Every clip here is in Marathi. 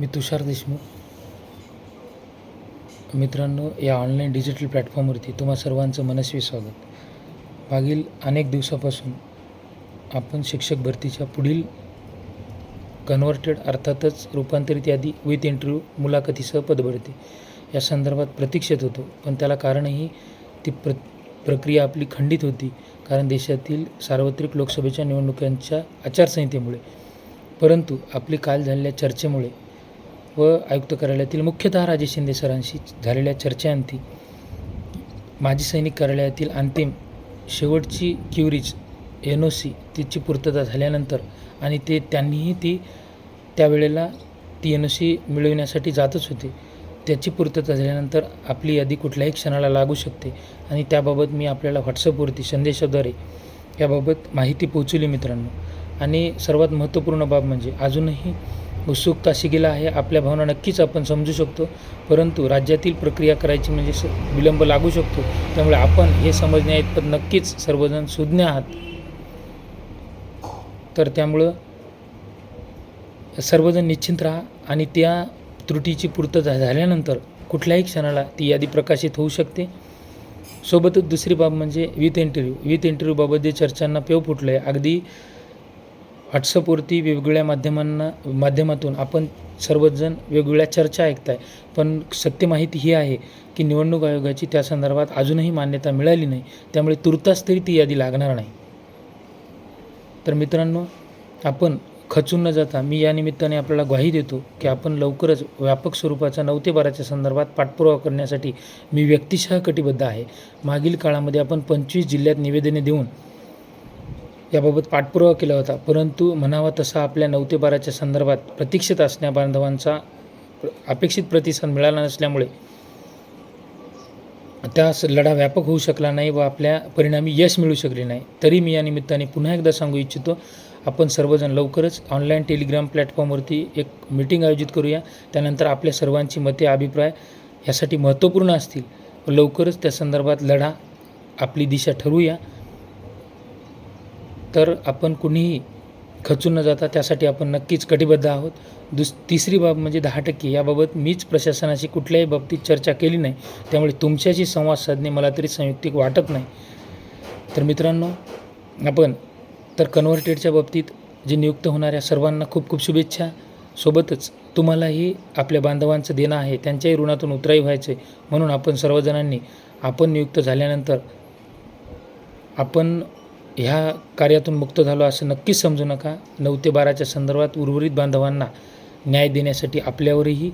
मी तुषार देशमुख. मित्रांनो या ऑनलाईन डिजिटल प्लॅटफॉर्मवरती तुम्हा सर्वांचं मनस्वी स्वागत. मागील अनेक दिवसापासून आपण शिक्षक भरतीच्या पुढील कन्व्हर्टेड अर्थातच रूपांतरित यादी विथ इंटरव्ह्यू मुलाखतीसह पदभरती या संदर्भात प्रतीक्षेत होतो पण त्याला कारणही ती प्र प्रक्रिया आपली खंडित होती कारण देशातील सार्वत्रिक लोकसभेच्या निवडणुकांच्या आचारसंहितेमुळे. परंतु आपली काल झालेल्या चर्चेमुळे व आयुक्त कार्यालयातील मुख्यतः राजे शिंदे सरांशी झालेल्या चर्चेअंती माजी सैनिक कार्यालयातील अंतिम शेवटची क्युरीज एन ओ सी तिची पूर्तता झाल्यानंतर आणि ते त्यांनीही ती त्यावेळेला ती एन ओ सी मिळविण्यासाठी जातच होते. त्याची पूर्तता झाल्यानंतर आपली यादी कुठल्याही क्षणाला लागू शकते आणि त्याबाबत मी आपल्याला व्हॉट्सअपवरती संदेशाद्वारे याबाबत माहिती पोहोचवली मित्रांनो. आणि सर्वात महत्त्वपूर्ण बाब म्हणजे अजूनही उत्सुकता शिगेला आहे. आपल्या भावना नक्कीच आपण समजू शकतो. परंतु राज्यातील प्रक्रिया करायची म्हणजे स विलंब लागू शकतो. त्यामुळे आपण हे समजण्या आहेत पण नक्कीच सर्वजण सुज्ञ आहात. तर त्यामुळं सर्वजण निश्चिंत राहा आणि त्या त्रुटीची पूर्तता झाल्यानंतर कुठल्याही क्षणाला ती यादी प्रकाशित होऊ शकते. सोबतच दुसरी बाब म्हणजे विथ इंटरव्ह्यू. विथ इंटरव्ह्यूबाबत जे चर्चांना पेव फुटलं आहे अगदी व्हॉट्सअपवरती वेगवेगळ्या माध्यमांना माध्यमातून आपण सर्वजण वेगवेगळ्या चर्चा ऐकताय. पण सत्य माहिती ही आहे की निवडणूक आयोगाची त्या संदर्भात अजूनही मान्यता मिळाली नाही. त्यामुळे तुर्तास तरी ती यादी लागणार नाही. तर मित्रांनो आपण खचून न जाता मी या निमित्ताने आपल्याला ग्वाही देतो की आपण लवकरच व्यापक स्वरूपाचा नऊ ते बाराच्या संदर्भात पाठपुरावा करण्यासाठी मी व्यक्तिशः कटिबद्ध आहे. मागील काळामध्ये आपण पंचवीस जिल्ह्यात निवेदने देऊन याबाबत पाठपुरावा केला होता. परंतु म्हणावा तसा आपल्या नऊ ते बाराच्या संदर्भात प्रतीक्षित असण्या बांधवांचा अपेक्षित प्रतिसाद मिळाला नसल्यामुळे त्यास लढा व्यापक होऊ शकला नाही व आपल्या परिणामी यश मिळू शकले नाही. तरी मी या निमित्ताने पुन्हा एकदा सांगू इच्छितो आपण सर्वजण लवकरच ऑनलाईन टेलिग्राम प्लॅटफॉर्मवरती एक मीटिंग आयोजित करूया. त्यानंतर आपल्या सर्वांची मते अभिप्राय यासाठी महत्त्वपूर्ण असतील. व लवकरच त्या संदर्भात लढा आपली दिशा ठरवूया. तर आपण कुणीही खचून न जाता त्यासाठी आपण नक्कीच कटिबद्ध आहोत. दुस तिसरी बाब म्हणजे दहा टक्के. याबाबत मीच प्रशासनाशी कुठल्याही बाबतीत चर्चा केली नाही. त्यामुळे तुमच्याशी संवाद साधणे मला तरी संयुक्तिक वाटत नाही. तर मित्रांनो आपण तर कन्व्हर्टेडच्या बाबतीत जे नियुक्त होणाऱ्या सर्वांना खूप खूप शुभेच्छा. सोबतच तुम्हालाही आपल्या बांधवांचं देणं आहे. त्यांच्याही ऋणातून उतराई व्हायचं आहे. म्हणून आपण सर्वजणांनी आपण नियुक्त झाल्यानंतर आपण ह्या कार्यातून मुक्त झालो असं नक्कीच समजू नका. नऊ ते बाराच्या संदर्भात उर्वरित बांधवांना न्याय देण्यासाठी आपल्यावरही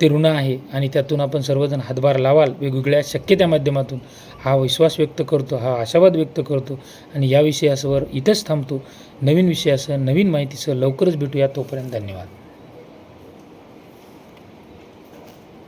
ते ऋण आहे आणि त्यातून आपण सर्वजण हातभार लावाल. वेगवेगळ्या शक्यत्या माध्यमातून हा विश्वास व्यक्त करतो हा आशावाद व्यक्त करतो आणि या विषयासवर इथंच थांबतो. नवीन विषयासह नवीन माहितीसह लवकरच भेटूया. तोपर्यंत धन्यवाद.